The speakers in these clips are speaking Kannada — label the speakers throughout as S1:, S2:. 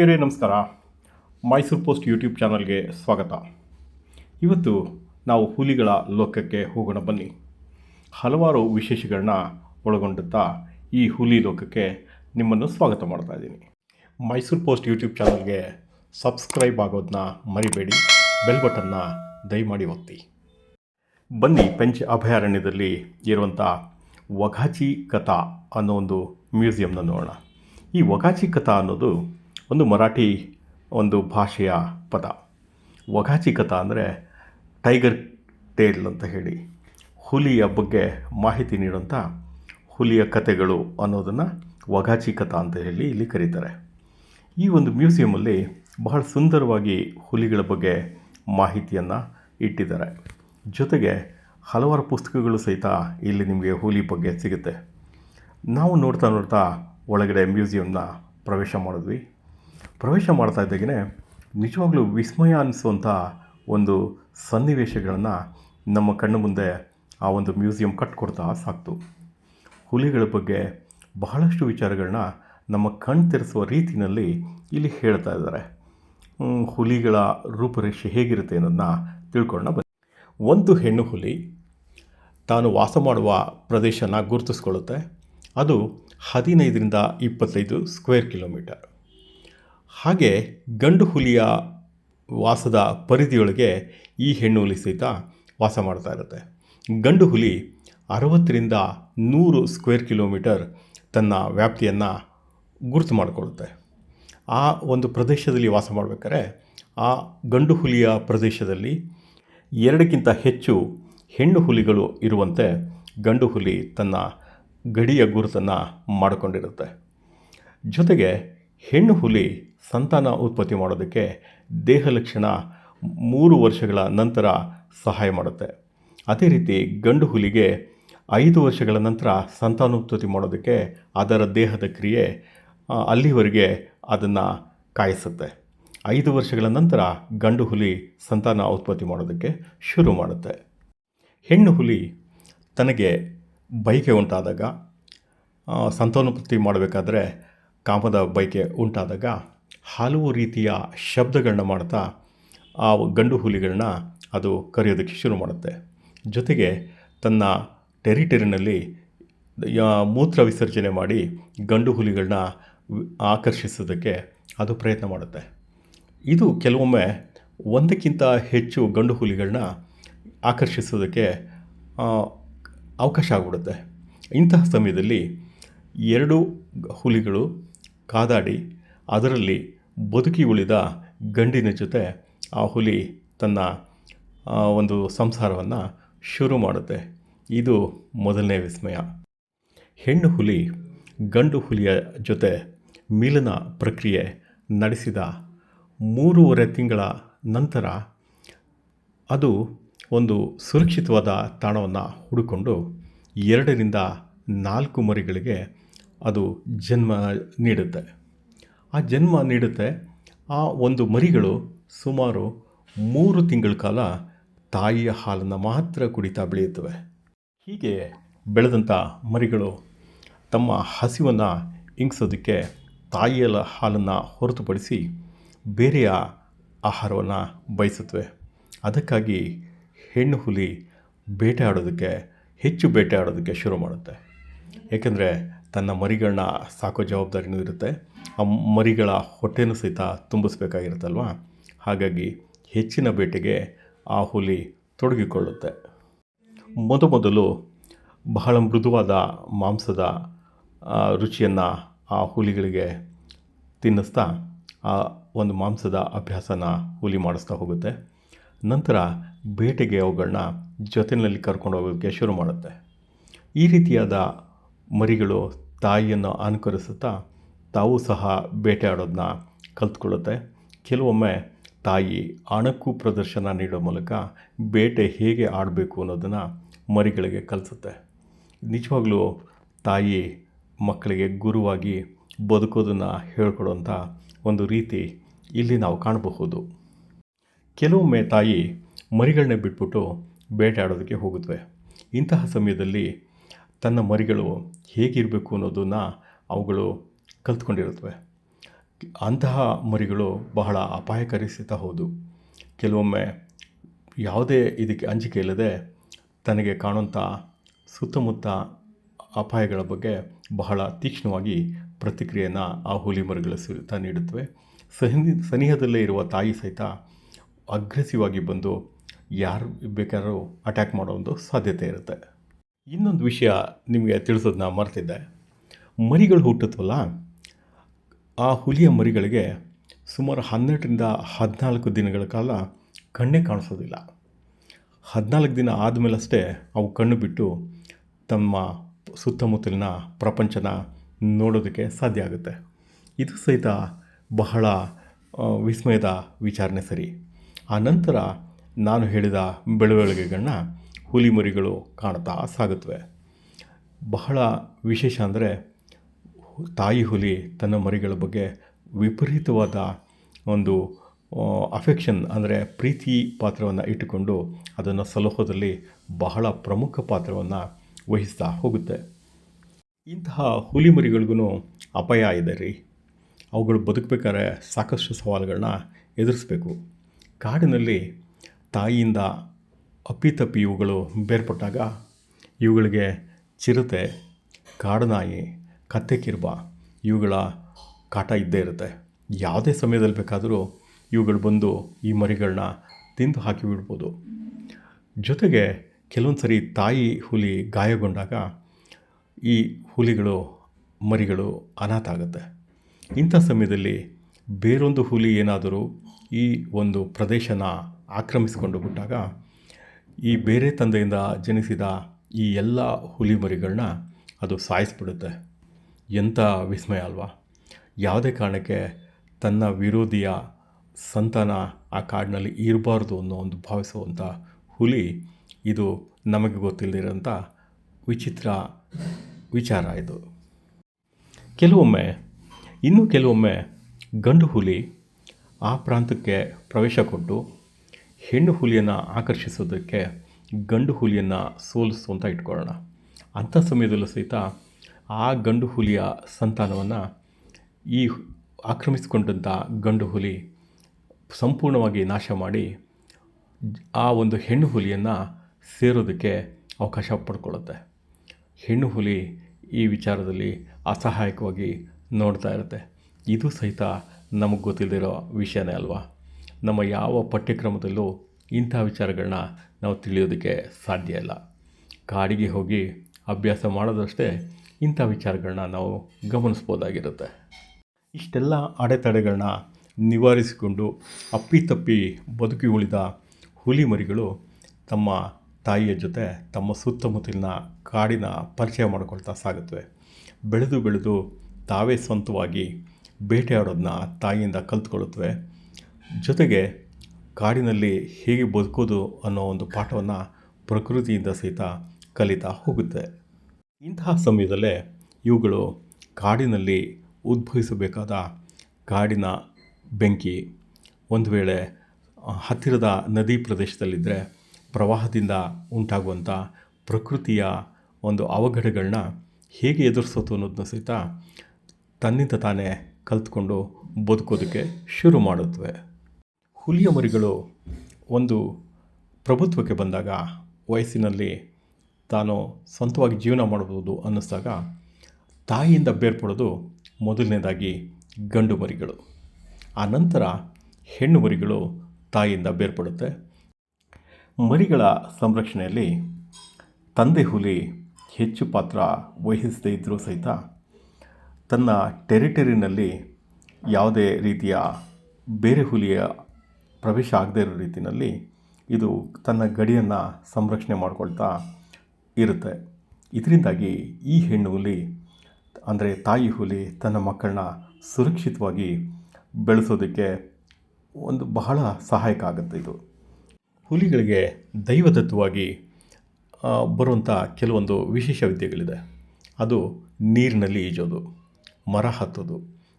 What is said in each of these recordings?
S1: ಆತ್ಮೀಯರೇ ನಮಸ್ಕಾರ. ಮೈಸೂರು ಪೋಸ್ಟ್ ಯೂಟ್ಯೂಬ್ ಚಾನಲ್ಗೆ ಸ್ವಾಗತ. ಇವತ್ತು ನಾವು ಹುಲಿಗಳ ಲೋಕಕ್ಕೆ ಹೋಗೋಣ ಬನ್ನಿ. ಹಲವಾರು ವಿಶೇಷಗಳನ್ನ ಒಳಗೊಂಡಂಥ ಈ ಹುಲಿ ಲೋಕಕ್ಕೆ ನಿಮ್ಮನ್ನು ಸ್ವಾಗತ ಮಾಡ್ತಾ ಇದ್ದೀನಿ. ಮೈಸೂರು ಪೋಸ್ಟ್ ಯೂಟ್ಯೂಬ್ ಚಾನಲ್ಗೆ ಸಬ್ಸ್ಕ್ರೈಬ್ ಆಗೋದನ್ನ ಮರಿಬೇಡಿ, ಬೆಲ್ ಬಟನ್ನ ದಯಮಾಡಿ ಒತ್ತಿ. ಬನ್ನಿ, ಪೆಂಚ್ ಅಭಯಾರಣ್ಯದಲ್ಲಿ ಇರುವಂಥ ವಘಾಚಿ ಕಥಾ ಅನ್ನೋ ಒಂದು ಮ್ಯೂಸಿಯಂನ ನೋಡೋಣ. ಈ ವಘಾಚಿ ಕಥಾ ಅನ್ನೋದು ಒಂದು ಮರಾಠಿ ಒಂದು ಭಾಷೆಯ ಪದ. ವಘಾಚಿ ಕಥಾ ಅಂದರೆ ಟೈಗರ್ ಟೇಲ್ ಅಂತ ಹೇಳಿ. ಹುಲಿಯ ಬಗ್ಗೆ ಮಾಹಿತಿ ನೀಡುವಂಥ ಹುಲಿಯ ಕಥೆಗಳು ಅನ್ನೋದನ್ನು ವಘಾಚಿ ಕಥಾ ಅಂತ ಹೇಳಿ ಇಲ್ಲಿ ಕರೀತಾರೆ. ಈ ಒಂದು ಮ್ಯೂಸಿಯಮಲ್ಲಿ ಬಹಳ ಸುಂದರವಾಗಿ ಹುಲಿಗಳ ಬಗ್ಗೆ ಮಾಹಿತಿಯನ್ನು ಇಟ್ಟಿದ್ದಾರೆ. ಜೊತೆಗೆ ಹಲವಾರು ಪುಸ್ತಕಗಳು ಸಹಿತ ಇಲ್ಲಿ ನಿಮಗೆ ಹುಲಿ ಬಗ್ಗೆ ಸಿಗುತ್ತೆ. ನಾವು ನೋಡ್ತಾ ನೋಡ್ತಾ ಒಳಗಡೆ ಮ್ಯೂಸಿಯಮ್ನ ಪ್ರವೇಶ ಮಾಡಿದ್ವಿ. ಪ್ರವೇಶ ಮಾಡ್ತಾ ಇದ್ದಾಗೇ ನಿಜವಾಗಲೂ ವಿಸ್ಮಯ ಅನ್ನಿಸುವಂಥ ಒಂದು ಸನ್ನಿವೇಶಗಳನ್ನು ನಮ್ಮ ಕಣ್ಣು ಮುಂದೆ ಆ ಒಂದು ಮ್ಯೂಸಿಯಂ ಕಟ್ಕೊಡ್ತಾ ಸಾಕ್ತು. ಹುಲಿಗಳ ಬಗ್ಗೆ ಬಹಳಷ್ಟು ವಿಚಾರಗಳನ್ನ ನಮ್ಮ ಕಣ್ ತೆರೆಸುವ ರೀತಿಯಲ್ಲಿ ಇಲ್ಲಿ ಹೇಳ್ತಾ ಇದ್ದಾರೆ. ಹುಲಿಗಳ ರೂಪರೇಷೆ ಹೇಗಿರುತ್ತೆ ಅನ್ನೋದನ್ನ ತಿಳ್ಕೊಳ್ಳೋಣ ಬನ್ನಿ. ಒಂದು ಹೆಣ್ಣು ಹುಲಿ ತಾನು ವಾಸ ಮಾಡುವ ಪ್ರದೇಶನ ಗುರುತಿಸ್ಕೊಳ್ಳುತ್ತೆ. ಅದು ಹದಿನೈದರಿಂದ ಇಪ್ಪತ್ತೈದು ಸ್ಕ್ವೇರ್ ಕಿಲೋಮೀಟರ್. ಹಾಗೆ ಗಂಡು ಹುಲಿಯ ವಾಸದ ಪರಿಧಿಯೊಳಗೆ ಈ ಹೆಣ್ಣು ಹುಲಿ ಸಹಿತ ವಾಸ ಮಾಡ್ತಾ ಇರುತ್ತೆ. ಗಂಡು ಹುಲಿ ಅರವತ್ತರಿಂದ ನೂರು ಸ್ಕ್ವೇರ್ ಕಿಲೋಮೀಟರ್ ತನ್ನ ವ್ಯಾಪ್ತಿಯನ್ನು ಗುರುತು ಮಾಡಿಕೊಳ್ಳುತ್ತೆ. ಆ ಒಂದು ಪ್ರದೇಶದಲ್ಲಿ ವಾಸ ಮಾಡಬೇಕಾದ್ರೆ ಆ ಗಂಡು ಹುಲಿಯ ಪ್ರದೇಶದಲ್ಲಿ ಎರಡಕ್ಕಿಂತ ಹೆಚ್ಚು ಹೆಣ್ಣು ಹುಲಿಗಳು ಇರುವಂತೆ ಗಂಡು ಹುಲಿ ತನ್ನ ಗಡಿಯ ಗುರುತನ್ನು ಮಾಡಿಕೊಂಡಿರುತ್ತೆ. ಜೊತೆಗೆ ಹೆಣ್ಣು ಹುಲಿ ಸಂತಾನ ಉತ್ಪತ್ತಿ ಮಾಡೋದಕ್ಕೆ ದೇಹ ಲಕ್ಷಣ ಮೂರು ವರ್ಷಗಳ ನಂತರ ಸಹಾಯ ಮಾಡುತ್ತೆ. ಅದೇ ರೀತಿ ಗಂಡು ಹುಲಿಗೆ ಐದು ವರ್ಷಗಳ ನಂತರ ಸಂತಾನೋತ್ಪತ್ತಿ ಮಾಡೋದಕ್ಕೆ ಅದರ ದೇಹದ ಕ್ರಿಯೆ ಅಲ್ಲಿವರೆಗೆ ಅದನ್ನು ಕಾಯಿಸುತ್ತೆ. ಐದು ವರ್ಷಗಳ ನಂತರ ಗಂಡು ಹುಲಿ ಸಂತಾನ ಉತ್ಪತ್ತಿ ಮಾಡೋದಕ್ಕೆ ಶುರು ಮಾಡುತ್ತೆ. ಹೆಣ್ಣು ಹುಲಿ ತನಗೆ ಬೈಕೆ ಉಂಟಾದಾಗ ಸಂತಾನೋತ್ಪತ್ತಿ ಮಾಡಬೇಕಾದ್ರೆ ಕಾಮದ ಬೈಕೆ ಉಂಟಾದಾಗ ಹಲವು ರೀತಿಯ ಶಬ್ದಗಳನ್ನ ಮಾಡ್ತಾ ಆ ಗಂಡು ಹುಲಿಗಳನ್ನ ಅದು ಕರೆಯೋದಕ್ಕೆ ಶುರು ಮಾಡುತ್ತೆ. ಜೊತೆಗೆ ತನ್ನ ಟೆರಿಟರಿನಲ್ಲಿ ಮೂತ್ರ ವಿಸರ್ಜನೆ ಮಾಡಿ ಗಂಡು ಹುಲಿಗಳನ್ನ ಆಕರ್ಷಿಸೋದಕ್ಕೆ ಅದು ಪ್ರಯತ್ನ ಮಾಡುತ್ತೆ. ಇದು ಕೆಲವೊಮ್ಮೆ ಒಂದಕ್ಕಿಂತ ಹೆಚ್ಚು ಗಂಡು ಹುಲಿಗಳನ್ನ ಆಕರ್ಷಿಸೋದಕ್ಕೆ ಅವಕಾಶ ಆಗಿಬಿಡುತ್ತೆ. ಇಂತಹ ಸಮಯದಲ್ಲಿ ಎರಡು ಹುಲಿಗಳು ಕಾದಾಡಿ ಅದರಲ್ಲಿ ಬದುಕಿ ಉಳಿದ ಗಂಡಿನ ಜೊತೆ ಆ ಹುಲಿ ತನ್ನ ಒಂದು ಸಂಸಾರವನ್ನು ಶುರು ಮಾಡುತ್ತೆ. ಇದು ಮೊದಲನೇ ವಿಸ್ಮಯ. ಹೆಣ್ಣು ಹುಲಿ ಗಂಡು ಹುಲಿಯ ಜೊತೆ ಮಿಲನ ಪ್ರಕ್ರಿಯೆ ನಡೆಸಿದ ಮೂರುವರೆ ತಿಂಗಳ ನಂತರ ಅದು ಒಂದು ಸುರಕ್ಷಿತವಾದ ತಾಣವನ್ನು ಹುಡುಕೊಂಡು ಎರಡರಿಂದ ನಾಲ್ಕು ಮರಿಗಳಿಗೆ ಅದು ಜನ್ಮ ನೀಡುತ್ತೆ. ಆ ಜನ್ಮ ನೀಡುತ್ತೆ. ಆ ಒಂದು ಮರಿಗಳು ಸುಮಾರು ಮೂರು ತಿಂಗಳ ಕಾಲ ತಾಯಿಯ ಹಾಲನ್ನು ಮಾತ್ರ ಕುಡಿತಾ ಬೆಳೆಯುತ್ತವೆ. ಹೀಗೆ ಬೆಳೆದಂಥ ಮರಿಗಳು ತಮ್ಮ ಹಸಿವನ್ನು ಇಂಗಿಸೋದಕ್ಕೆ ತಾಯಿಯ ಹಾಲನ್ನು ಹೊರತುಪಡಿಸಿ ಬೇರೆಯ ಆಹಾರವನ್ನು ಬಯಸುತ್ತವೆ. ಅದಕ್ಕಾಗಿ ಹೆಣ್ಣು ಹುಲಿ ಬೇಟೆ ಆಡೋದಕ್ಕೆ ಹೆಚ್ಚು ಬೇಟೆ ಆಡೋದಕ್ಕೆ ಶುರು ಮಾಡುತ್ತೆ. ಏಕೆಂದರೆ ತನ್ನ ಮರಿಗಳನ್ನ ಸಾಕೋ ಜವಾಬ್ದಾರಿನೂ ಇರುತ್ತೆ. ಆ ಮರಿಗಳ ಹೊಟ್ಟೆನೂ ಸಹಿತ ತುಂಬಿಸ್ಬೇಕಾಗಿರುತ್ತಲ್ವ? ಹಾಗಾಗಿ ಹೆಚ್ಚಿನ ಬೇಟೆಗೆ ಆ ಹುಲಿ ತೊಡಗಿಕೊಳ್ಳುತ್ತೆ. ಮೊದಮೊದಲು ಬಹಳ ಮೃದುವಾದ ಮಾಂಸದ ರುಚಿಯನ್ನು ಆ ಹುಲಿಗಳಿಗೆ ತಿನ್ನಿಸ್ತಾ, ಆ ಒಂದು ಮಾಂಸದ ಅಭ್ಯಾಸನ ಹುಲಿ ಮಾಡಿಸ್ತಾ ಹೋಗುತ್ತೆ. ನಂತರ ಬೇಟೆಗೆ ಅವುಗಳನ್ನ ಜೊತೆಯಲ್ಲಿ ಕರ್ಕೊಂಡು ಹೋಗೋಕ್ಕೆ ಶುರು ಮಾಡುತ್ತೆ. ಈ ರೀತಿಯಾದ ಮರಿಗಳು ತಾಯಿಯನ್ನು ಅನುಕರಿಸುತ್ತಾ ತಾವು ಸಹ ಬೇಟೆಯಾಡೋದನ್ನ ಕಲ್ತ್ಕೊಳ್ಳುತ್ತೆ. ಕೆಲವೊಮ್ಮೆ ತಾಯಿ ಅಣಕು ಪ್ರದರ್ಶನ ನೀಡೋ ಮೂಲಕ ಬೇಟೆ ಹೇಗೆ ಆಡಬೇಕು ಅನ್ನೋದನ್ನು ಮರಿಗಳಿಗೆ ಕಲಿಸುತ್ತೆ. ನಿಜವಾಗಲೂ ತಾಯಿ ಮಕ್ಕಳಿಗೆ ಗುರುವಾಗಿ ಬದುಕೋದನ್ನು ಹೇಳ್ಕೊಡೋಂಥ ಒಂದು ರೀತಿ ಇಲ್ಲಿ ನಾವು ಕಾಣಬಹುದು. ಕೆಲವೊಮ್ಮೆ ತಾಯಿ ಮರಿಗಳನ್ನೇ ಬಿಟ್ಬಿಟ್ಟು ಬೇಟೆ ಆಡೋದಕ್ಕೆ ಹೋಗುತ್ತವೆ ಇಂತಹ ಸಮಯದಲ್ಲಿ ತನ್ನ ಮರಿಗಳು ಹೇಗಿರಬೇಕು ಅನ್ನೋದನ್ನು ಅವುಗಳು ಕಲ್ತ್ಕೊಂಡಿರುತ್ತವೆ. ಅಂತಹ ಮರಿಗಳು ಬಹಳ ಅಪಾಯಕಾರಿ ಸಹಿತ ಹೌದು. ಕೆಲವೊಮ್ಮೆ ಯಾವುದೇ ಇದಕ್ಕೆ ಅಂಜಿಕೆ ಇಲ್ಲದೆ ತನಗೆ ಕಾಣುವಂಥ ಸುತ್ತಮುತ್ತ ಅಪಾಯಗಳ ಬಗ್ಗೆ ಬಹಳ ತೀಕ್ಷ್ಣವಾಗಿ ಪ್ರತಿಕ್ರಿಯೆಯನ್ನು ಆ ಹುಲಿ ಮರಿಗಳು ಸಹಿತ ನೀಡುತ್ತವೆ. ಸನಿಹದಲ್ಲೇ ಇರುವ ತಾಯಿ ಸಹಿತ ಅಗ್ರೆಸಿವ್ ಆಗಿ ಬಂದು ಯಾರು ಬೇಕಾದ್ರೂ ಅಟ್ಯಾಕ್ ಮಾಡೋ ಒಂದು ಸಾಧ್ಯತೆ ಇರುತ್ತೆ. ಇನ್ನೊಂದು ವಿಷಯ ನಿಮಗೆ ತಿಳಿಸೋದನ್ನ ಮರ್ತಿದ್ದೆ. ಮರಿಗಳು ಹುಟ್ಟುತ್ತಲ್ಲ ಆ ಹುಲಿಯ ಮರಿಗಳಿಗೆ ಸುಮಾರು ಹನ್ನೆರಡರಿಂದ ಹದಿನಾಲ್ಕು ದಿನಗಳ ಕಾಲ ಕಣ್ಣೇ ಕಾಣಿಸೋದಿಲ್ಲ. ಹದಿನಾಲ್ಕು ದಿನ ಆದಮೇಲಷ್ಟೇ ಅವು ಕಣ್ಣು ಬಿಟ್ಟು ತಮ್ಮ ಸುತ್ತಮುತ್ತಲಿನ ಪ್ರಪಂಚನ ನೋಡೋದಕ್ಕೆ ಸಾಧ್ಯ ಆಗುತ್ತೆ. ಇದು ಸಹಿತ ಬಹಳ ವಿಸ್ಮಯದ ವಿಚಾರಣೆ ಸರಿ. ಆ ನಂತರ ನಾನು ಹೇಳಿದ ಬೆಳವಣಿಗೆಗಳನ್ನ ಹುಲಿ ಮರಿಗಳು ಕಾಣ್ತಾ ಸಾಗುತ್ತವೆ. ಬಹಳ ವಿಶೇಷ ಅಂದರೆ ತಾಯಿ ಹುಲಿ ತನ್ನ ಮರಿಗಳ ಬಗ್ಗೆ ವಿಪರೀತವಾದ ಒಂದು ಅಫೆಕ್ಷನ್ ಅಂದರೆ ಪ್ರೀತಿ ಪಾತ್ರವನ್ನು ಇಟ್ಟುಕೊಂಡು ಅದನ್ನು ಸಲಹದಲ್ಲಿ ಬಹಳ ಪ್ರಮುಖ ಪಾತ್ರವನ್ನು ವಹಿಸ್ತಾ ಹೋಗುತ್ತೆ. ಇಂತಹ ಹುಲಿ ಮರಿಗಳಿಗೂ ಅಪಾಯ ಇದೆ ರೀ. ಅವುಗಳು ಬದುಕಬೇಕಾದ್ರೆ ಸಾಕಷ್ಟು ಸವಾಲುಗಳನ್ನ ಎದುರಿಸಬೇಕು. ಕಾಡಿನಲ್ಲಿ ತಾಯಿಯಿಂದ ಅಪ್ಪಿತಪ್ಪಿ ಇವುಗಳು ಬೇರ್ಪಟ್ಟಾಗ ಇವುಗಳಿಗೆ ಚಿರತೆ, ಕಾಡನಾಯಿ, ಕತ್ತೆ ಕಿರ್ಬ ಇವುಗಳ ಕಾಟ ಇದ್ದೇ ಇರುತ್ತೆ. ಯಾವುದೇ ಸಮಯದಲ್ಲಿ ಬೇಕಾದರೂ ಇವುಗಳು ಬಂದು ಈ ಮರಿಗಳನ್ನ ತಿಂದು ಹಾಕಿ ಬಿಡ್ಬೋದು. ಜೊತೆಗೆ ಕೆಲವೊಂದು ಸರಿ ತಾಯಿ ಹುಲಿ ಗಾಯಗೊಂಡಾಗ ಈ ಹುಲಿಗಳು, ಮರಿಗಳು ಅನಾಥ ಆಗುತ್ತೆ. ಇಂಥ ಸಮಯದಲ್ಲಿ ಬೇರೊಂದು ಹುಲಿ ಏನಾದರೂ ಈ ಒಂದು ಪ್ರದೇಶನ ಆಕ್ರಮಿಸಿಕೊಂಡು ಬಿಟ್ಟಾಗ ಈ ಬೇರೆ ತಂದೆಯಿಂದ ಜನಿಸಿದ ಈ ಎಲ್ಲ ಹುಲಿ ಮರಿಗಳನ್ನ ಅದು ಸಾಯಿಸ್ಬಿಡುತ್ತೆ. ಎಂಥ ವಿಸ್ಮಯ ಅಲ್ವಾ? ಯಾವುದೇ ಕಾರಣಕ್ಕೆ ತನ್ನ ವಿರೋಧಿಯ ಸಂತಾನ ಆ ಕಾಡಿನಲ್ಲಿ ಇರಬಾರ್ದು ಅನ್ನೋ ಒಂದು ಭಾವಿಸುವಂಥ ಹುಲಿ ಇದು ನಮಗೆ ಗೊತ್ತಿಲ್ಲದಿರೋಂಥ ವಿಚಿತ್ರ ವಿಚಾರ ಇದು. ಕೆಲವೊಮ್ಮೆ, ಇನ್ನು ಕೆಲವೊಮ್ಮೆ ಗಂಡು ಹುಲಿ ಆ ಪ್ರಾಂತಕ್ಕೆ ಪ್ರವೇಶ ಕೊಟ್ಟು ಹೆಣ್ಣು ಹುಲಿಯನ್ನು ಆಕರ್ಷಿಸೋದಕ್ಕೆ ಗಂಡು ಹುಲಿಯನ್ನು ಸೋಲಿಸುವಂತ ಇಟ್ಕೊಳ್ಳೋಣ. ಅಂಥ ಸಮಯದಲ್ಲೂ ಸಹಿತ ಆ ಗಂಡು ಹುಲಿಯ ಸಂತಾನವನ್ನು ಈ ಆಕ್ರಮಿಸಿಕೊಂಡಂಥ ಗಂಡು ಹುಲಿ ಸಂಪೂರ್ಣವಾಗಿ ನಾಶ ಮಾಡಿ ಆ ಒಂದು ಹೆಣ್ಣು ಹುಲಿಯನ್ನು ಸೇರೋದಕ್ಕೆ ಅವಕಾಶ ಪಡ್ಕೊಳ್ಳುತ್ತೆ. ಹೆಣ್ಣು ಹುಲಿ ಈ ವಿಚಾರದಲ್ಲಿ ಅಸಹಾಯಕವಾಗಿ ನೋಡ್ತಾ ಇರುತ್ತೆ. ಇದು ಸಹಿತ ನಮಗೆ ಗೊತ್ತಿಲ್ಲದಿರೋ ವಿಷಯನೇ ಅಲ್ವಾ? ನಮ್ಮ ಯಾವ ಪಠ್ಯಕ್ರಮದಲ್ಲೂ ಇಂಥ ವಿಚಾರಗಳನ್ನ ನಾವು ತಿಳಿಯೋದಕ್ಕೆ ಸಾಧ್ಯ ಇಲ್ಲ. ಕಾಡಿಗೆ ಹೋಗಿ ಅಭ್ಯಾಸ ಮಾಡೋದಷ್ಟೇ ಇಂಥ ವಿಚಾರಗಳನ್ನ ನಾವು ಗಮನಿಸ್ಬೋದಾಗಿರುತ್ತೆ. ಇಷ್ಟೆಲ್ಲ ಅಡೆತಡೆಗಳನ್ನ ನಿವಾರಿಸಿಕೊಂಡು ಅಪ್ಪಿತಪ್ಪಿ ಬದುಕಿ ಉಳಿದ ಹುಲಿ ಮರಿಗಳು ತಮ್ಮ ತಾಯಿಯ ಜೊತೆ ತಮ್ಮ ಸುತ್ತಮುತ್ತಲಿನ ಕಾಡಿನ ಪರಿಚಯ ಮಾಡಿಕೊಳ್ತಾ ಸಾಗುತ್ತವೆ. ಬೆಳೆದು ಬೆಳೆದು ತಾವೇ ಸ್ವಂತವಾಗಿ ಬೇಟೆಯಾಡೋದನ್ನ ತಾಯಿಯಿಂದ ಕಲ್ತ್ಕೊಳ್ಳುತ್ತವೆ. ಜೊತೆಗೆ ಕಾಡಿನಲ್ಲಿ ಹೇಗೆ ಬದುಕೋದು ಅನ್ನೋ ಒಂದು ಪಾಠವನ್ನು ಪ್ರಕೃತಿಯಿಂದ ಸಹಿತ ಕಲಿತಾ ಹೋಗುತ್ತೆ. ಇಂತಹ ಸಮಯದಲ್ಲೇ ಇವುಗಳು ಕಾಡಿನಲ್ಲಿ ಉದ್ಭವಿಸಬೇಕಾದ ಕಾಡಿನ ಬೆಂಕಿ, ಒಂದು ವೇಳೆ ಹತ್ತಿರದ ನದಿ ಪ್ರದೇಶದಲ್ಲಿದ್ದರೆ ಪ್ರವಾಹದಿಂದ ಉಂಟಾಗುವಂಥ ಪ್ರಕೃತಿಯ ಒಂದು ಅವಘಡಗಳನ್ನ ಹೇಗೆ ಎದುರಿಸೋದು ಅನ್ನೋದನ್ನ ಸಹಿತ ತನ್ನಿಂದ ತಾನೇ ಕಲ್ತ್ಕೊಂಡು ಬದುಕೋದಕ್ಕೆ ಶುರು ಮಾಡುತ್ತವೆ. ಹುಲಿಯ ಮರಿಗಳು ಒಂದು ಪ್ರಭುತ್ವಕ್ಕೆ ಬಂದಾಗ ವಯಸ್ಸಿನಲ್ಲಿ ತಾನು ಸ್ವಂತವಾಗಿ ಜೀವನ ಮಾಡಬಹುದು ಅನ್ನಿಸ್ದಾಗ ತಾಯಿಯಿಂದ ಬೇರ್ಪಡೋದು ಮೊದಲನೇದಾಗಿ ಗಂಡು ಮರಿಗಳು. ಆ ನಂತರ ಹೆಣ್ಣು ಮರಿಗಳು ತಾಯಿಯಿಂದ ಬೇರ್ಪಡುತ್ತೆ. ಮರಿಗಳ ಸಂರಕ್ಷಣೆಯಲ್ಲಿ ತಂದೆ ಹುಲಿ ಹೆಚ್ಚು ಪಾತ್ರ ವಹಿಸದೇ ಇದ್ದರೂ ಸಹಿತ ತನ್ನ ಟೆರಿಟರಿನಲ್ಲಿ ಯಾವುದೇ ರೀತಿಯ ಬೇರೆ ಹುಲಿಯ ಪ್ರವೇಶ ಆಗದೇ ಇರೋ ರೀತಿಯಲ್ಲಿ ಇದು ತನ್ನ ಗಡಿಯನ್ನು ಸಂರಕ್ಷಣೆ ಮಾಡಿಕೊಳ್ತಾ ಇರುತ್ತೆ. ಇದರಿಂದಾಗಿ ಈ ಹೆಣ್ಣು ಹುಲಿ, ಅಂದರೆ ತಾಯಿ ಹುಲಿ ತನ್ನ ಮಕ್ಕಳನ್ನ ಸುರಕ್ಷಿತವಾಗಿ ಬೆಳೆಸೋದಕ್ಕೆ ಒಂದು ಬಹಳ ಸಹಾಯಕ ಆಗುತ್ತೆ ಇದು. ಹುಲಿಗಳಿಗೆ ದೈವದತ್ತವಾಗಿ ಬರುವಂಥ ಕೆಲವೊಂದು ವಿಶೇಷ ವಿದ್ಯೆಗಳಿದೆ. ಅದು ನೀರಿನಲ್ಲಿ ಈಜೋದು, ಮರ ಹತ್ತೋದು.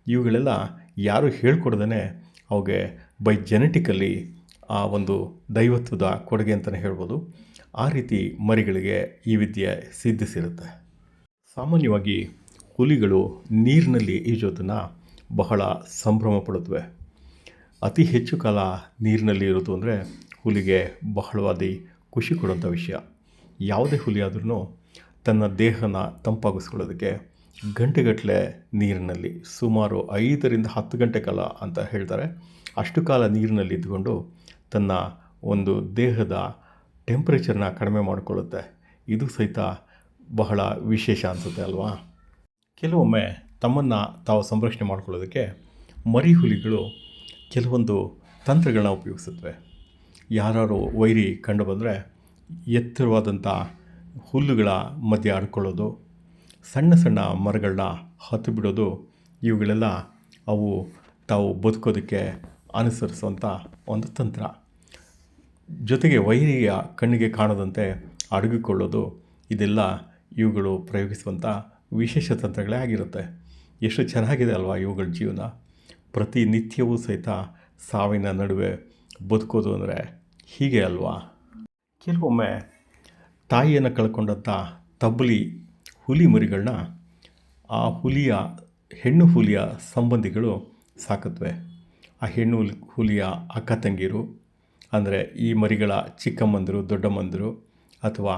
S1: ಇವುಗಳೆಲ್ಲ ಯಾರು ಹೇಳ್ಕೊಡ್ದೇ ಅವುಗೆ ಬೈ ಜೆನೆಟಿಕಲಿ ಆ ಒಂದು ದೈವತ್ವದ ಕೊಡುಗೆ ಅಂತಲೇ ಹೇಳ್ಬೋದು. ಆ ರೀತಿ ಮರಿಗಳಿಗೆ ಈ ವಿದ್ಯೆ ಸಿದ್ಧಿಸಿರುತ್ತೆ ಸಾಮಾನ್ಯವಾಗಿ ಹುಲಿಗಳು ನೀರಿನಲ್ಲಿ ಈಜೋದನ್ನು ಬಹಳ ಸಂಭ್ರಮ ಪಡುತ್ತವೆ. ಅತಿ ಹೆಚ್ಚು ಕಾಲ ನೀರಿನಲ್ಲಿ ಇರೋದು ಅಂದರೆ ಹುಲಿಗೆ ಬಹಳವಾದಿ ಖುಷಿ ಕೊಡುವಂಥ ವಿಷಯ. ಯಾವುದೇ ಹುಲಿ ಆದ್ರೂ ತನ್ನ ದೇಹನ ತಂಪಾಗಿಸ್ಕೊಳ್ಳೋದಕ್ಕೆ ಗಂಟೆಗಟ್ಟಲೆ ನೀರಿನಲ್ಲಿ ಸುಮಾರು ಐದರಿಂದ ಹತ್ತು ಗಂಟೆ ಕಾಲ ಅಂತ ಹೇಳ್ತಾರೆ. ಅಷ್ಟು ಕಾಲ ನೀರಿನಲ್ಲಿ ಇದ್ದುಕೊಂಡು ತನ್ನ ಒಂದು ದೇಹದ ಟೆಂಪ್ರೇಚರ್ನ ಕಡಿಮೆ ಮಾಡಿಕೊಳ್ಳುತ್ತೆ. ಇದು ಸಹಿತ ಬಹಳ ವಿಶೇಷ ಅನಿಸುತ್ತೆ ಅಲ್ವಾ? ಕೆಲವೊಮ್ಮೆ ತಮ್ಮನ್ನು ತಾವು ಸಂರಕ್ಷಣೆ ಮಾಡಿಕೊಳ್ಳೋದಕ್ಕೆ ಮರಿ ಹುಲಿಗಳು ಕೆಲವೊಂದು ತಂತ್ರಗಳನ್ನ ಉಪಯೋಗಿಸುತ್ತವೆ. ಯಾರು ವೈರಿ ಕಂಡು ಬಂದರೆ ಎತ್ತರವಾದಂಥ ಹುಲ್ಲುಗಳ ಮಧ್ಯೆ ಆಡ್ಕೊಳ್ಳೋದು, ಸಣ್ಣ ಸಣ್ಣ ಮರಗಳನ್ನ ಹತ್ತು ಬಿಡೋದು, ಇವುಗಳೆಲ್ಲ ಅವು ತಾವು ಬದುಕೋದಕ್ಕೆ ಅನುಸರಿಸುವಂಥ ಒಂದು ತಂತ್ರ. ಜೊತೆಗೆ ವೈರಿಯ ಕಣ್ಣಿಗೆ ಕಾಣದಂತೆ ಅಡಗಿಕೊಳ್ಳೋದು ಇದೆಲ್ಲ ಇವುಗಳು ಪ್ರಯೋಗಿಸುವಂಥ ವಿಶೇಷ ತಂತ್ರಗಳೇ ಆಗಿರುತ್ತೆ. ಎಷ್ಟು ಚೆನ್ನಾಗಿದೆ ಅಲ್ವಾ ಇವುಗಳ ಜೀವನ. ಪ್ರತಿನಿತ್ಯವೂ ಸಹಿತ ಸಾವಿನ ನಡುವೆ ಬದುಕೋದು ಅಂದರೆ ಹೀಗೆ ಅಲ್ವಾ. ಕೆಲವೊಮ್ಮೆ ತಾಯಿಯನ್ನು ಕಳ್ಕೊಂಡಂಥ ತಬ್ಬಲಿ ಹುಲಿ ಮರಿಗಳನ್ನ ಆ ಹುಲಿಯ ಹೆಣ್ಣು ಹುಲಿಯ ಸಂಬಂಧಿಗಳು ಸಾಕತ್ವೆ. ಆ ಹೆಣ್ಣು ಹುಲಿ ಹುಲಿಯ ಅಕ್ಕ ತಂಗಿರು, ಅಂದರೆ ಈ ಮರಿಗಳ ಚಿಕ್ಕಮ್ಮಂದರು ದೊಡ್ಡಮ್ಮಂದರು ಅಥವಾ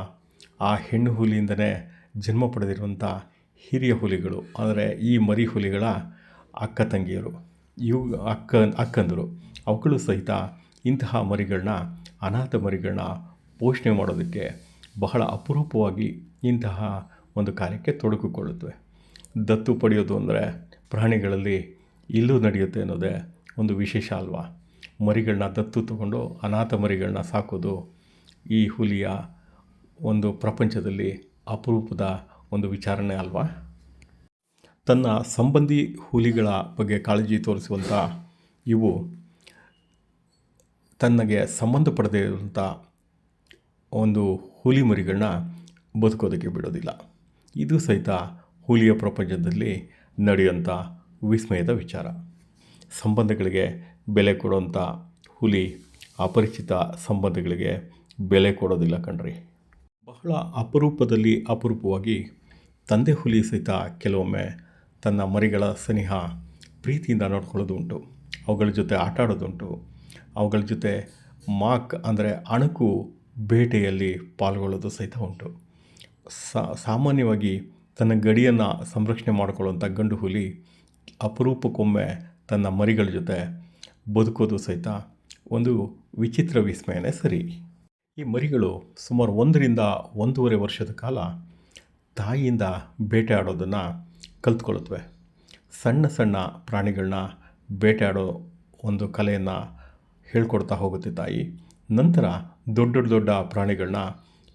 S1: ಆ ಹೆಣ್ಣು ಹುಲಿಯಿಂದನೇ ಜನ್ಮ ಪಡೆದಿರುವಂಥ ಹಿರಿಯ ಹುಲಿಗಳು, ಅಂದರೆ ಈ ಮರಿ ಹುಲಿಗಳ ಅಕ್ಕ ತಂಗಿಯರು, ಇವು ಅಕ್ಕ, ಅಕ್ಕಂದರು. ಅವುಗಳು ಸಹಿತ ಇಂತಹ ಮರಿಗಳನ್ನ ಅನಾಥ ಮರಿಗಳನ್ನ ಪೋಷಣೆ ಮಾಡೋದಕ್ಕೆ ಬಹಳ ಅಪರೂಪವಾಗಿ ಇಂತಹ ಒಂದು ಕಾರ್ಯಕ್ಕೆ ತೊಡಗಿಕೊಳ್ಳುತ್ತವೆ ದತ್ತು ಪಡೆಯೋದು ಅಂದರೆ ಪ್ರಾಣಿಗಳಲ್ಲಿ ಇಲ್ಲೂ ನಡೆಯುತ್ತೆ ಅನ್ನೋದೇ ಒಂದು ವಿಶೇಷ ಅಲ್ವಾ? ಮರಿಗಳನ್ನ ದತ್ತು ತಗೊಂಡು ಅನಾಥ ಮರಿಗಳನ್ನ ಸಾಕೋದು ಈ ಹುಲಿಯ ಒಂದು ಪ್ರಪಂಚದಲ್ಲಿ ಅಪರೂಪದ ಒಂದು ವಿಚಾರಣೆ ಅಲ್ವಾ? ತನ್ನ ಸಂಬಂಧಿ ಹುಲಿಗಳ ಬಗ್ಗೆ ಕಾಳಜಿ ತೋರಿಸುವಂಥ ಇವು ತನ್ನಗೆ ಸಂಬಂಧಪಡದೇ ಇರುವಂಥ ಒಂದು ಹುಲಿ ಮರಿಗಳನ್ನ ಬದುಕೋದಕ್ಕೆ ಬಿಡೋದಿಲ್ಲ. ಇದು ಸಹಿತ ಹುಲಿಯ ಪ್ರಪಂಚದಲ್ಲಿ ನಡೆಯುವಂಥ ವಿಸ್ಮಯದ ವಿಚಾರ. ಸಂಬಂಧಗಳಿಗೆ ಬೆಲೆ ಕೊಡೋಂಥ ಹುಲಿ ಅಪರಿಚಿತ ಸಂಬಂಧಗಳಿಗೆ ಬೆಲೆ ಕೊಡೋದಿಲ್ಲ ಕಣ್ರಿ. ಬಹಳ ಅಪರೂಪದಲ್ಲಿ ಅಪರೂಪವಾಗಿ ತಂದೆ ಹುಲಿ ಸಹಿತ ಕೆಲವೊಮ್ಮೆ ತನ್ನ ಮರಿಗಳ ಸನಿಹ ಪ್ರೀತಿಯಿಂದ ನೋಡ್ಕೊಳ್ಳೋದು ಉಂಟು ಅವುಗಳ ಜೊತೆ ಆಟ ಆಡೋದುಂಟು ಅವುಗಳ ಜೊತೆ ಮಾಕ್ ಅಂದರೆ ಅಣಕು ಬೇಟೆಯಲ್ಲಿ ಪಾಲ್ಗೊಳ್ಳೋದು ಸಹಿತ ಉಂಟು. ಸಾಮಾನ್ಯವಾಗಿ ತನ್ನ ಗಡಿಯನ್ನು ಸಂರಕ್ಷಣೆ ಮಾಡಿಕೊಳ್ಳುವಂಥ ಗಂಡು ಹುಲಿ ಅಪರೂಪಕ್ಕೊಮ್ಮೆ ತನ್ನ ಮರಿಗಳ ಜೊತೆ ಬದುಕೋದು ಸಹಿತ ಒಂದು ವಿಚಿತ್ರ ವಿಸ್ಮಯನೇ ಸರಿ. ಈ ಮರಿಗಳು ಸುಮಾರು ಒಂದರಿಂದ ಒಂದೂವರೆ ವರ್ಷದ ಕಾಲ ತಾಯಿಯಿಂದ ಬೇಟೆ ಆಡೋದನ್ನು ಕಲ್ತ್ಕೊಳ್ಳುತ್ತವೆ. ಸಣ್ಣ ಸಣ್ಣ ಪ್ರಾಣಿಗಳನ್ನ ಬೇಟೆ ಆಡೋ ಒಂದು ಕಲೆಯನ್ನು ಹೇಳ್ಕೊಡ್ತಾ ಹೋಗುತ್ತೆ ತಾಯಿ. ನಂತರ ದೊಡ್ಡ ದೊಡ್ಡ ಪ್ರಾಣಿಗಳನ್ನ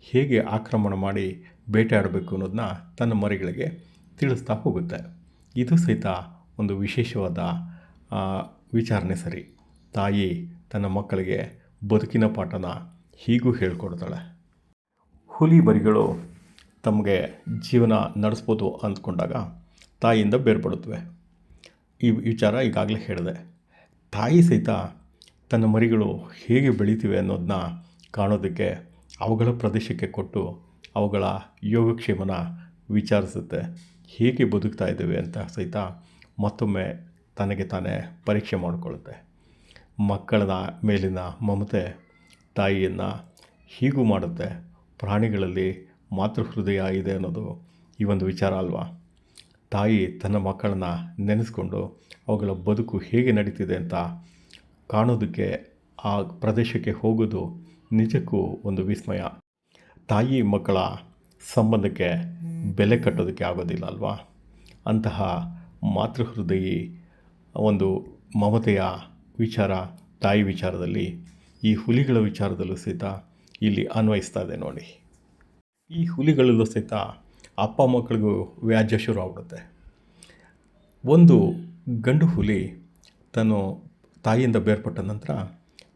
S1: ಹೇಗೆ ಆಕ್ರಮಣ ಮಾಡಿ ಬೇಟೆ ಆಡಬೇಕು ಅನ್ನೋದನ್ನ ತನ್ನ ಮರಿಗಳಿಗೆ ತಿಳಿಸ್ತಾ ಹೋಗುತ್ತೆ. ಇದು ಸಹಿತ ಒಂದು ವಿಶೇಷವಾದ ವಿಚಾರಣೆ ಸರಿ. ತಾಯಿ ತನ್ನ ಮಕ್ಕಳಿಗೆ ಬದುಕಿನ ಪಾಠನ ಹೀಗೂ ಹೇಳ್ಕೊಡ್ತಾಳೆ. ಹುಲಿ ಬರಿಗಳು ತಮಗೆ ಜೀವನ ನಡೆಸ್ಬೋದು ಅಂದ್ಕೊಂಡಾಗ ತಾಯಿಯಿಂದ ಬೇರ್ಪಡುತ್ತವೆ. ಈ ವಿಚಾರ ಈಗಾಗಲೇ ಹೇಳಿದೆ. ತಾಯಿ ಸಹಿತ ತನ್ನ ಮರಿಗಳು ಹೇಗೆ ಬೆಳೀತಿವೆ ಅನ್ನೋದನ್ನ ಕಾಣೋದಕ್ಕೆ ಅವುಗಳ ಪ್ರದೇಶಕ್ಕೆ ಕೊಟ್ಟು ಅವುಗಳ ಯೋಗಕ್ಷೇಮನ ವಿಚಾರಿಸುತ್ತೆ. ಹೇಗೆ ಬದುಕ್ತಾ ಇದ್ದೇವೆ ಅಂತ ಸಹಿತ ಮತ್ತೊಮ್ಮೆ ತನಗೆ ತಾನೇ ಪರೀಕ್ಷೆ ಮಾಡಿಕೊಳ್ಳುತ್ತೆ. ಮಕ್ಕಳ ಮೇಲಿನ ಮಮತೆ ತಾಯಿಯನ್ನು ಹೀಗೂ ಮಾಡುತ್ತೆ. ಪ್ರಾಣಿಗಳಲ್ಲಿ ಮಾತೃಹೃದಯ ಇದೆ ಅನ್ನೋದು ಈ ಒಂದು ವಿಚಾರ ಅಲ್ವಾ? ತಾಯಿ ತನ್ನ ಮಕ್ಕಳನ್ನ ನೆನೆಸ್ಕೊಂಡು ಅವುಗಳ ಬದುಕು ಹೇಗೆ ನಡೀತಿದೆ ಅಂತ ಕಾಣೋದಕ್ಕೆ ಆ ಪ್ರದೇಶಕ್ಕೆ ಹೋಗೋದು ನಿಜಕ್ಕೂ ಒಂದು ವಿಸ್ಮಯ. ತಾಯಿ ಮಕ್ಕಳ ಸಂಬಂಧಕ್ಕೆ ಬೆಲೆ ಕಟ್ಟೋದಕ್ಕೆ ಆಗೋದಿಲ್ಲ ಅಲ್ವಾ? ಅಂತಹ ಮಾತೃಹೃದಯಿ ಒಂದು ಮಮತೆಯ ವಿಚಾರ, ತಾಯಿ ವಿಚಾರದಲ್ಲಿ, ಈ ಹುಲಿಗಳ ವಿಚಾರದಲ್ಲೂ ಸಹಿತ ಇಲ್ಲಿ ಅನ್ವಯಿಸ್ತಾ ಇದೆ ನೋಡಿ. ಈ ಹುಲಿಗಳಲ್ಲೂ ಸಹಿತ ಅಪ್ಪ ಮಕ್ಕಳಿಗೂ ವ್ಯಾಜ್ಯ ಶುರು ಆಗ್ಬಿಡುತ್ತೆ. ಒಂದು ಗಂಡು ಹುಲಿ ತನ್ನ ತಾಯಿಯಿಂದ ಬೇರ್ಪಟ್ಟ ನಂತರ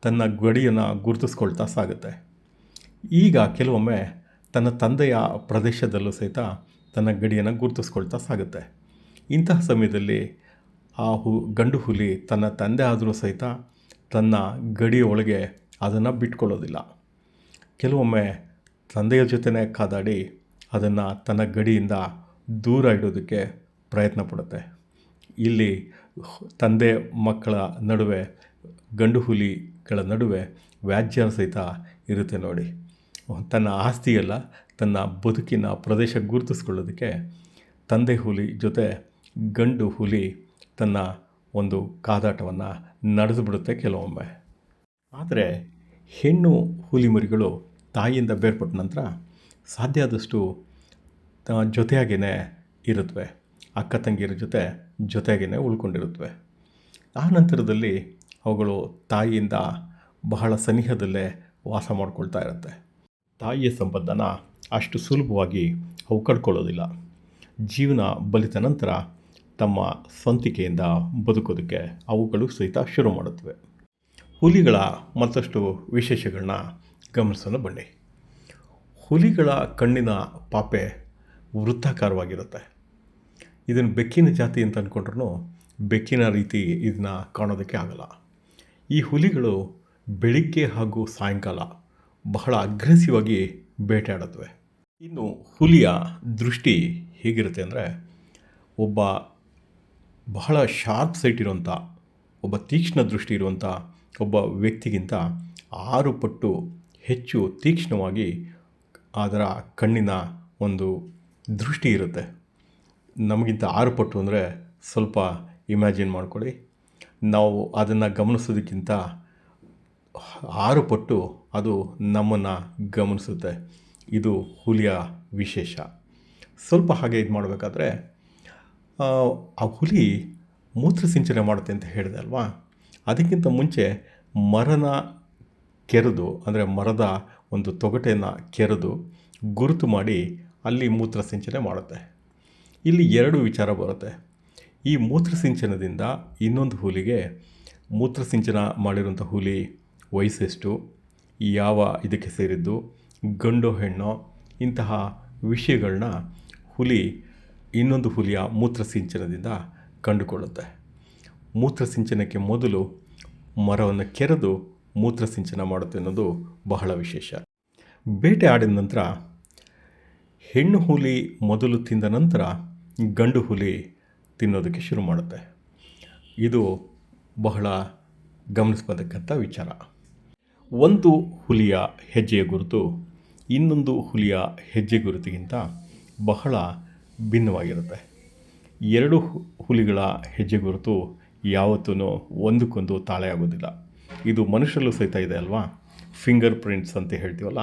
S1: ತನ್ನ ಗಡಿಯನ್ನು ಗುರುತಿಸ್ಕೊಳ್ತಾ ಸಾಗುತ್ತೆ. ಈಗ ಕೆಲವೊಮ್ಮೆ ತನ್ನ ತಂದೆಯ ಪ್ರದೇಶದಲ್ಲೂ ಸಹಿತ ತನ್ನ ಗಡಿಯನ್ನು ಗುರುತಿಸ್ಕೊಳ್ತಾ ಸಾಗುತ್ತೆ. ಇಂತಹ ಸಮಯದಲ್ಲಿ ಆ ಹು, ಗಂಡು ಹುಲಿ ತನ್ನ ತಂದೆ ಆದರೂ ಸಹಿತ ತನ್ನ ಗಡಿಯ ಒಳಗೆ ಅದನ್ನು ಬಿಟ್ಕೊಳ್ಳೋದಿಲ್ಲ. ಕೆಲವೊಮ್ಮೆ ತಂದೆಯ ಜೊತೆನೇ ಕಾದಾಡಿ ಅದನ್ನು ತನ್ನ ಗಡಿಯಿಂದ ದೂರ ಇಡೋದಕ್ಕೆ ಪ್ರಯತ್ನ ಪಡುತ್ತೆ. ಇಲ್ಲಿ ತಂದೆ ಮಕ್ಕಳ ನಡುವೆ, ಗಂಡು ಹುಲಿಗಳ ನಡುವೆ ವ್ಯಾಜ್ಯ ಸಹಿತ ಇರುತ್ತೆ ನೋಡಿ. ತನ್ನ ಆಸ್ತಿಯಲ್ಲ, ತನ್ನ ಬದುಕಿನ ಪ್ರದೇಶ ಗುರುತಿಸ್ಕೊಳ್ಳೋದಕ್ಕೆ ತಂದೆ ಹುಲಿ ಜೊತೆ ಗಂಡು ಹುಲಿ ತನ್ನ ಒಂದು ಕಾದಾಟವನ್ನು ನಡೆದು ಬಿಡುತ್ತೆ ಕೆಲವೊಮ್ಮೆ. ಆದರೆ ಹೆಣ್ಣು ಹುಲಿಮರಿಗಳು ತಾಯಿಯಿಂದ ಬೇರ್ಪಟ್ಟ ನಂತರ ಸಾಧ್ಯ ಆದಷ್ಟು ಜೊತೆಯಾಗೇ ಇರುತ್ತವೆ ಅಕ್ಕ ತಂಗಿಯರ ಜೊತೆ ಜೊತೆಯಾಗೇ ಉಳ್ಕೊಂಡಿರುತ್ತವೆ ಆ ನಂತರದಲ್ಲಿ ಅವುಗಳು ತಾಯಿಯಿಂದ ಬಹಳ ಸನಿಹದಲ್ಲೇ ವಾಸ ಮಾಡ್ಕೊಳ್ತಾ ಇರುತ್ತೆ. ತಾಯಿಯ ಸಂಬಂಧನ ಅಷ್ಟು ಸುಲಭವಾಗಿ ಅವು ಕಡ್ಕೊಳ್ಳೋದಿಲ್ಲ ಜೀವನ ಬಲಿತ ನಂತರ ತಮ್ಮ ಸ್ವಂತಿಕೆಯಿಂದ ಬದುಕೋದಕ್ಕೆ ಅವುಗಳು ಸಹಿತ ಶುರು ಮಾಡುತ್ತವೆ. ಹುಲಿಗಳ ಮತ್ತಷ್ಟು ವಿಶೇಷಗಳನ್ನ ಗಮನಿಸಲು ಬನ್ನಿ. ಹುಲಿಗಳ ಕಣ್ಣಿನ ಪಾಪೆ ವೃತ್ತಾಕಾರವಾಗಿರುತ್ತೆ. ಇದನ್ನು ಬೆಕ್ಕಿನ ಜಾತಿ ಅಂತ ಅಂದ್ಕೊಂಡ್ರೂ ಬೆಕ್ಕಿನ ರೀತಿ ಇದನ್ನ ಕಾಣೋದಕ್ಕೆ ಆಗಲ್ಲ. ಈ ಹುಲಿಗಳು ಬೆಳಿಗ್ಗೆ ಹಾಗೂ ಸಾಯಂಕಾಲ ಬಹಳ ಅಗ್ರೆಸಿವ್ ಆಗಿ ಬೇಟೆಯಾಡುತ್ತವೆ. ಇನ್ನು ಹುಲಿಯ ದೃಷ್ಟಿ ಹೇಗಿರುತ್ತೆ ಅಂದರೆ, ಒಬ್ಬ ಬಹಳ ಶಾರ್ಪ್ ಸೈಟ್ ಇರುವಂಥ, ಒಬ್ಬ ತೀಕ್ಷ್ಣ ದೃಷ್ಟಿ ಇರುವಂಥ, ಒಬ್ಬ ವ್ಯಕ್ತಿಗಿಂತ ಆರು ಪಟ್ಟು ಹೆಚ್ಚು ತೀಕ್ಷ್ಣವಾಗಿ ಅದರ ಕಣ್ಣಿನ ಒಂದು ದೃಷ್ಟಿ ಇರುತ್ತೆ. ನಮಗಿಂತ ಆರು ಪಟ್ಟು ಅಂದರೆ ಸ್ವಲ್ಪ ಇಮ್ಯಾಜಿನ್ ಮಾಡ್ಕೊಳ್ಳಿ. ನಾವು ಅದನ್ನು ಗಮನಿಸೋದಕ್ಕಿಂತ ಆರು ಪಟ್ಟು ಅದು ನಮ್ಮನ್ನು ಗಮನಿಸುತ್ತೆ. ಇದು ಹುಲಿಯ ವಿಶೇಷ. ಸ್ವಲ್ಪ ಹಾಗೆ ಇದು ಮಾಡಬೇಕಾದ್ರೆ ಆ ಹುಲಿ ಮೂತ್ರ ಸಿಂಚನೆ ಮಾಡುತ್ತೆ ಅಂತ ಹೇಳಿದೆ ಅಲ್ವಾ? ಅದಕ್ಕಿಂತ ಮುಂಚೆ ಮರನ ಕೆರೆದು, ಅಂದರೆ ಮರದ ಒಂದು ತೊಗಟೆಯನ್ನು ಕೆರೆದು ಗುರುತು ಮಾಡಿ ಅಲ್ಲಿ ಮೂತ್ರ ಸಿಂಚನೆ ಮಾಡುತ್ತೆ. ಇಲ್ಲಿ ಎರಡು ವಿಚಾರ ಬರುತ್ತೆ. ಈ ಮೂತ್ರ ಸಿಂಚನದಿಂದ ಇನ್ನೊಂದು ಹುಲಿಗೆ ಮೂತ್ರ ಸಿಂಚನ ಮಾಡಿರುವಂಥ ಹುಲಿ ವಯಸ್ಸೆಷ್ಟು, ಯಾವ ಇದಕ್ಕೆ ಸೇರಿದ್ದು, ಗಂಡು ಹೆಣ್ಣು, ಇಂತಹ ವಿಷಯಗಳನ್ನ ಹುಲಿ ಇನ್ನೊಂದು ಹುಲಿಯ ಮೂತ್ರಸಿಂಚನದಿಂದ ಕಂಡುಕೊಳ್ಳುತ್ತೆ. ಮೂತ್ರಸಿಂಚನಕ್ಕೆ ಮೊದಲು ಮರವನ್ನು ಕೆರೆದು ಮೂತ್ರಸಿಂಚನ ಮಾಡುತ್ತೆ ಅನ್ನೋದು ಬಹಳ ವಿಶೇಷ. ಬೇಟೆ ಆಡಿದ ನಂತರ ಹೆಣ್ಣು ಹುಲಿ ಮೊದಲು ತಿಂದ ನಂತರ ಗಂಡು ಹುಲಿ ತಿನ್ನೋದಕ್ಕೆ ಶುರು ಮಾಡುತ್ತೆ. ಇದು ಬಹಳ ಗಮನಿಸಬೇಕಂತ ವಿಚಾರ. ಒಂದು ಹುಲಿಯ ಹೆಜ್ಜೆಯ ಗುರುತು ಇನ್ನೊಂದು ಹುಲಿಯ ಹೆಜ್ಜೆ ಗುರುತಿಗಿಂತ ಬಹಳ ಭಿನ್ನವಾಗಿರುತ್ತೆ. ಎರಡು ಹುಲಿಗಳ ಹೆಜ್ಜೆ ಗುರುತು ಯಾವತ್ತೂ ಒಂದಕ್ಕೊಂದು ತಾಳೆ ಆಗೋದಿಲ್ಲ. ಇದು ಮನುಷ್ಯರಲ್ಲೂ ಸಹಿತ ಇದೆ ಅಲ್ವಾ? ಫಿಂಗರ್ ಪ್ರಿಂಟ್ಸ್ ಅಂತ ಹೇಳ್ತೀವಲ್ಲ,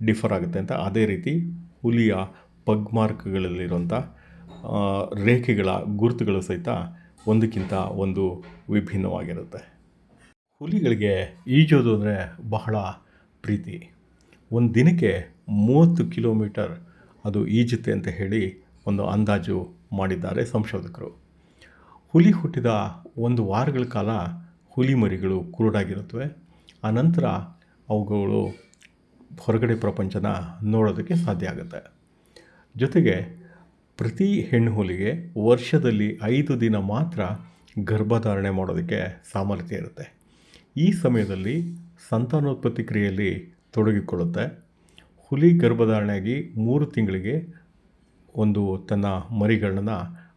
S1: ಡಿಫರ್ ಆಗುತ್ತೆ ಅಂತ. ಅದೇ ರೀತಿ ಹುಲಿಯ ಪಗ್ ಮಾರ್ಕ್ಗಳಲ್ಲಿರುವಂಥ ರೇಖೆಗಳ ಗುರುತುಗಳು ಸಹಿತ ಒಂದಕ್ಕಿಂತ ಒಂದು ವಿಭಿನ್ನವಾಗಿರುತ್ತೆ. ಹುಲಿಗಳಿಗೆ ಈಜೋದು ಅಂದರೆ ಬಹಳ ಪ್ರೀತಿ. ಒಂದು ದಿನಕ್ಕೆ ಮೂವತ್ತು ಕಿಲೋಮೀಟರ್ ಅದು ಈಜುತ್ತೆ ಅಂತ ಹೇಳಿ ಒಂದು ಅಂದಾಜು ಮಾಡಿದ್ದಾರೆ ಸಂಶೋಧಕರು. ಹುಲಿ ಹುಟ್ಟಿದ ಒಂದು ವಾರಗಳ ಕಾಲ ಹುಲಿ ಮರಿಗಳು ಕುರುಡಾಗಿರುತ್ತವೆ. ಆನಂತರ ಅವುಗಳು ಹೊರಗಡೆ ಪ್ರಪಂಚನ ನೋಡೋದಕ್ಕೆ ಸಾಧ್ಯ ಆಗುತ್ತೆ. ಜೊತೆಗೆ ಪ್ರತಿ ಹೆಣ್ಣು ಹುಲಿಗೆ ವರ್ಷದಲ್ಲಿ ಐದು ದಿನ ಮಾತ್ರ ಗರ್ಭಧಾರಣೆ ಮಾಡೋದಕ್ಕೆ ಸಾಮರ್ಥ್ಯ ಇರುತ್ತೆ. ಈ ಸಮಯದಲ್ಲಿ ಸಂತಾನೋತ್ಪತ್ತಿ ಕ್ರಿಯೆಯಲ್ಲಿ ತೊಡಗಿಕೊಳ್ಳುತ್ತೆ. ಹುಲಿ ಗರ್ಭಧಾರಣೆಯಾಗಿ ಮೂರು ತಿಂಗಳಿಗೆ ಒಂದು ತನ್ನ ಮರಿಗಳನ್ನ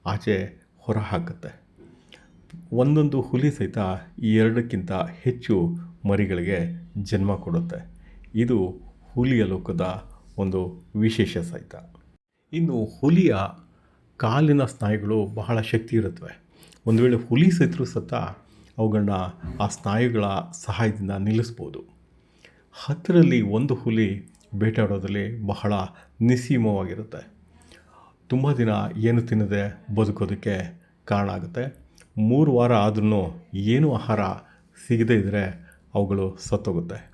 S1: ಆಚೆ ಹೊರ ಹಾಕುತ್ತೆ ಒಂದೊಂದು ಹುಲಿ ಸಹಿತ ಈ ಎರಡಕ್ಕಿಂತ ಹೆಚ್ಚು ಮರಿಗಳಿಗೆ ಜನ್ಮ ಕೊಡುತ್ತೆ. ಇದು ಹುಲಿಯ ಲೋಕದ ಒಂದು ವಿಶೇಷ ಸಹಿತ. ಇನ್ನು ಹುಲಿಯ ಕಾಲಿನ ಸ್ನಾಯುಗಳು ಬಹಳ ಶಕ್ತಿ ಇರುತ್ತವೆ. ಒಂದು ವೇಳೆ ಹುಲಿ ಸಹಿತರು ಸತ ಅವುಗಳನ್ನ ಆ ಸ್ನಾಯುಗಳ ಸಹಾಯದಿಂದ ನಿಲ್ಲಿಸ್ಬೋದು. ಹತ್ತರಲ್ಲಿ ಒಂದು ಹುಲಿ ಬೇಟಾಡೋದ್ರಲ್ಲಿ ಬಹಳ ನಿಸ್ಸೀಮವಾಗಿರುತ್ತೆ. ತುಂಬ ದಿನ ಏನು ತಿನ್ನದೆ ಬದುಕೋದಕ್ಕೆ ಕಾರಣ ಆಗುತ್ತೆ. ಮೂರು ವಾರ ಆದ್ರೂ ಏನು ಆಹಾರ ಸಿಗದೇ ಇದ್ದರೆ ಅವುಗಳು ಸತ್ತೋಗುತ್ತೆ.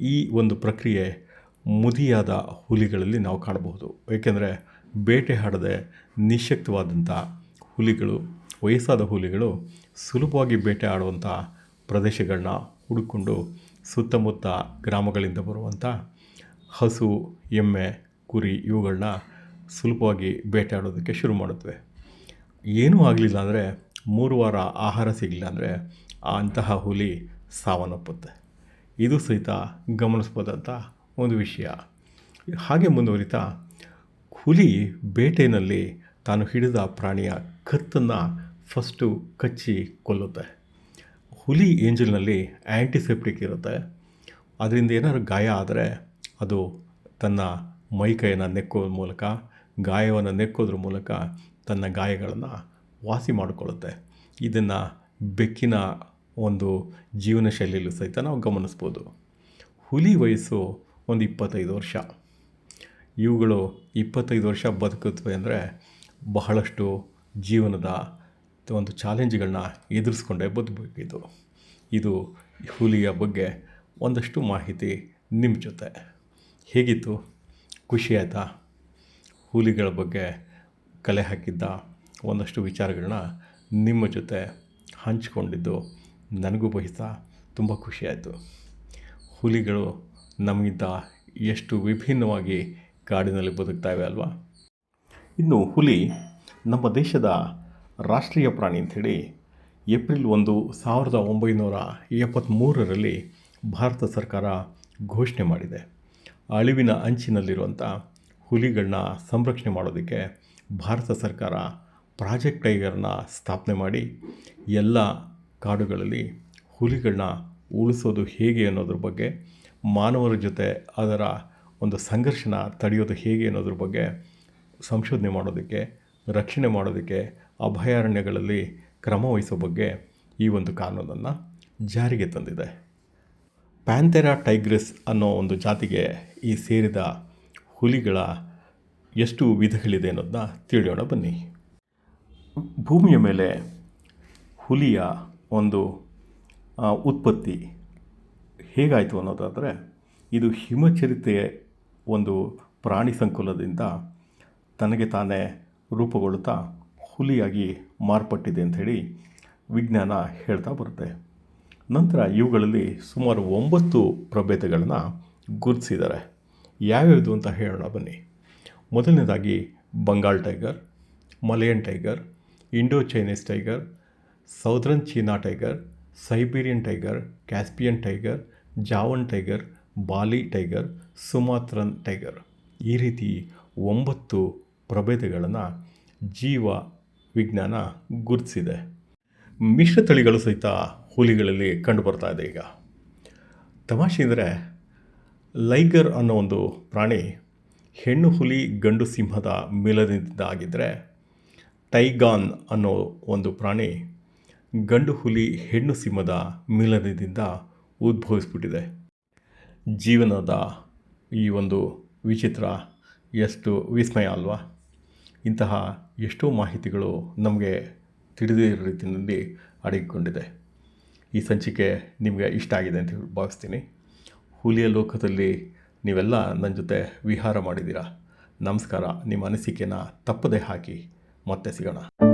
S1: ಈ ಒಂದು ಪ್ರಕ್ರಿಯೆ ಮುದಿಯಾದ ಹುಲಿಗಳಲ್ಲಿ ನಾವು ಕಾಣಬಹುದು. ಏಕೆಂದರೆ ಬೇಟೆ ಆಡದೆ ನಿಶಕ್ತವಾದಂಥ ಹುಲಿಗಳು, ವಯಸ್ಸಾದ ಹುಲಿಗಳು ಸುಲಭವಾಗಿ ಬೇಟೆ ಆಡುವಂಥ ಪ್ರದೇಶಗಳನ್ನ ಹುಡುಕೊಂಡು ಸುತ್ತಮುತ್ತ ಗ್ರಾಮಗಳಿಂದ ಬರುವಂಥ ಹಸು, ಎಮ್ಮೆ, ಕುರಿ ಇವುಗಳನ್ನ ಸುಲಭವಾಗಿ ಬೇಟೆಯಾಡೋದಕ್ಕೆ ಶುರು ಮಾಡುತ್ತವೆ. ಏನೂ ಆಗಲಿಲ್ಲ ಅಂದರೆ ಮೂರು ವಾರ ಆಹಾರ ಸಿಗಲಿಲ್ಲ ಅಂದರೆ ಅಂತಹ ಹುಲಿ ಸಾವನ್ನಪ್ಪುತ್ತೆ. ಇದು ಸಹಿತ ಗಮನಿಸ್ಬೋದಂಥ ಒಂದು ವಿಷಯ. ಹಾಗೆ ಮುಂದುವರಿತಾ, ಹುಲಿ ಬೇಟೆಯಲ್ಲಿ ತಾನು ಹಿಡಿದ ಪ್ರಾಣಿಯ ಕತ್ತನ್ನು ಫಸ್ಟು ಕಚ್ಚಿ ಕೊಲ್ಲುತ್ತೆ. ಹುಲಿ ಏಂಜಲ್ನಲ್ಲಿ ಆ್ಯಂಟಿಸೆಪ್ಟಿಕ್ ಇರುತ್ತೆ. ಅದರಿಂದ ಏನಾದ್ರು ಗಾಯ ಆದರೆ ಅದು ತನ್ನ ಮೈಕೈಯನ್ನು ನೆಕ್ಕೋ ಮೂಲಕ ಗಾಯವನ್ನು ನೆಕ್ಕೋದ್ರ ಮೂಲಕ ತನ್ನ ಗಾಯಗಳನ್ನು ವಾಸಿ ಮಾಡಿಕೊಳ್ಳುತ್ತೆ. ಇದನ್ನು ಬೆಕ್ಕಿನ ಒಂದು ಜೀವನ ಶೈಲಿಯಲ್ಲೂ ಸಹಿತ ನಾವು ಗಮನಿಸ್ಬೋದು. ಹುಲಿ ವಯಸ್ಸು ಒಂದು ಇಪ್ಪತ್ತೈದು ವರ್ಷ. ಇವುಗಳು ಇಪ್ಪತ್ತೈದು ವರ್ಷ ಬದುಕುತ್ತವೆ ಅಂದರೆ ಬಹಳಷ್ಟು ಜೀವನದ ಒಂದು ಚಾಲೆಂಜ್ಗಳನ್ನ ಎದುರಿಸ್ಕೊಂಡೇ ಬದುಕಬೇಕಿದು. ಇದು ಹುಲಿಯ ಬಗ್ಗೆ ಒಂದಷ್ಟು ಮಾಹಿತಿ ನಿಮ್ಮ ಜೊತೆ ಹೇಗಿತ್ತು? ಖುಷಿ ಆಯಿತಾ? ಹುಲಿಗಳ ಬಗ್ಗೆ ಕಲೆ ಹಾಕಿದ್ದ ಒಂದಷ್ಟು ವಿಚಾರಗಳನ್ನ ನಿಮ್ಮ ಜೊತೆ ಹಂಚಿಕೊಂಡಿದ್ದು ನನಗೂ ಬಹಿತ ತುಂಬ ಖುಷಿಯಾಯಿತು. ಹುಲಿಗಳು ನಮಗಿಂತ ಎಷ್ಟು ವಿಭಿನ್ನವಾಗಿ ಕಾಡಿನಲ್ಲಿ ಬದುಕ್ತಾವೆ ಅಲ್ವಾ? ಇನ್ನು ಹುಲಿ ನಮ್ಮ ದೇಶದ ರಾಷ್ಟ್ರೀಯ ಪ್ರಾಣಿ ಅಂಥೇಳಿ ಏಪ್ರಿಲ್ ಒಂದು ಸಾವಿರದ ಒಂಬೈನೂರ ಎಪ್ಪತ್ತ್ಮೂರರಲ್ಲಿ ಭಾರತ ಸರ್ಕಾರ ಘೋಷಣೆ ಮಾಡಿದೆ. ಅಳಿವಿನ ಅಂಚಿನಲ್ಲಿರುವಂಥ ಹುಲಿಗಳನ್ನ ಸಂರಕ್ಷಣೆ ಮಾಡೋದಕ್ಕೆ ಭಾರತ ಸರ್ಕಾರ ಪ್ರಾಜೆಕ್ಟ್ ಟೈಗರ್ನ ಸ್ಥಾಪನೆ ಮಾಡಿ ಎಲ್ಲ ಕಾಡುಗಳಲ್ಲಿ ಹುಲಿಗಳನ್ನ ಉಳಿಸೋದು ಹೇಗೆ ಅನ್ನೋದ್ರ ಬಗ್ಗೆ, ಮಾನವರ ಜೊತೆ ಅದರ ಒಂದು ಸಂಘರ್ಷನ ತಡೆಯೋದು ಹೇಗೆ ಅನ್ನೋದ್ರ ಬಗ್ಗೆ ಸಂಶೋಧನೆ ಮಾಡೋದಕ್ಕೆ, ರಕ್ಷಣೆ ಮಾಡೋದಕ್ಕೆ, ಅಭಯಾರಣ್ಯಗಳಲ್ಲಿ ಕ್ರಮ ವಹಿಸೋ ಬಗ್ಗೆ ಈ ಒಂದು ಕಾನೂನನ್ನು ಜಾರಿಗೆ ತಂದಿದೆ. ಪ್ಯಾಂಥೆರಾ ಟೈಗ್ರಿಸ್ ಅನ್ನೋ ಒಂದು ಜಾತಿಗೆ ಈ ಸೇರಿದ ಹುಲಿಗಳ ಎಷ್ಟು ವಿಧಗಳಿದೆ ಅನ್ನೋದನ್ನ ತಿಳಿಯೋಣ ಬನ್ನಿ. ಭೂಮಿಯ ಮೇಲೆ ಹುಲಿಯ ಒಂದು ಉತ್ಪತ್ತಿ ಹೇಗಾಯಿತು ಅನ್ನೋದಾದರೆ, ಇದು ಹಿಮಚರಿತೆಯ ಒಂದು ಪ್ರಾಣಿ ಸಂಕುಲದಿಂದ ತನಗೆ ತಾನೇ ರೂಪುಗೊಳ್ಳುತ್ತಾ ಹುಲಿಯಾಗಿ ಮಾರ್ಪಟ್ಟಿದೆ ಅಂಥೇಳಿ ವಿಜ್ಞಾನ ಹೇಳ್ತಾ ಬರುತ್ತೆ. ನಂತರ ಇವುಗಳಲ್ಲಿ ಸುಮಾರು ಒಂಬತ್ತು ಪ್ರಭೇದಗಳನ್ನು ಗುರುತಿಸಿದ್ದಾರೆ. ಯಾವ್ಯಾವುದು ಅಂತ ಹೇಳೋಣ ಬನ್ನಿ. ಮೊದಲನೇದಾಗಿ Bengal tiger, Malayan tiger, Indo Chinese tiger, southern China tiger, Siberian tiger, Caspian tiger, Javan tiger, Bali tiger, Sumatran tiger. ಈ ರೀತಿ ಒಂಬತ್ತು ಪ್ರಭೇದಗಳನ್ನು ಜೀವ ವಿಜ್ಞಾನ ಗುರುತಿಸಿದೆ. ಮಿಶ್ರ ತಳಿಗಳು ಸಹಿತ ಹುಲಿಗಳಲ್ಲಿ ಕಂಡುಬರ್ತಾ ಇದೆ ಈಗ. ತಮಾಷೆ ಅಂದರೆ ಲೈಗರ್ ಅನ್ನೋ ಒಂದು ಪ್ರಾಣಿ ಹೆಣ್ಣು ಹುಲಿ ಗಂಡು ಸಿಂಹದ ಮಿಲನದಿಂದ ಆಗಿದ್ದರೆ ಟೈಗಾನ್ ಅನ್ನೋ ಒಂದು ಪ್ರಾಣಿ ಗಂಡು ಹುಲಿ ಹೆಣ್ಣು ಸಿಂಹದ ಮಿಲನದಿಂದ ಉದ್ಭವಿಸ್ಬಿಟ್ಟಿದೆ. ಜೀವನದ ಈ ಒಂದು ವಿಚಿತ್ರ ಎಷ್ಟು ವಿಸ್ಮಯ ಅಲ್ವಾ? ಇಂತಹ ಎಷ್ಟೋ ಮಾಹಿತಿಗಳು ನಮಗೆ ತಿಳಿದಿರೋ ರೀತಿಯಲ್ಲಿ ಅಡಗಿಕೊಂಡಿದೆ. ಈ ಸಂಚಿಕೆ ನಿಮಗೆ ಇಷ್ಟ ಆಗಿದೆ ಅಂತ ಭಾವಿಸ್ತೀನಿ. ಹುಲಿಯ ಲೋಕದಲ್ಲಿ ನೀವೆಲ್ಲ ನನ್ನ ಜೊತೆ ವಿಹಾರ ಮಾಡಿದ್ದೀರಾ? ನಮಸ್ಕಾರ ನಿಮ್ಮ ಅನಿಸಿಕೆನ ತಪ್ಪದೆ ಹಾಕಿ ಮತ್ತೆ ಸಿಗೋಣ.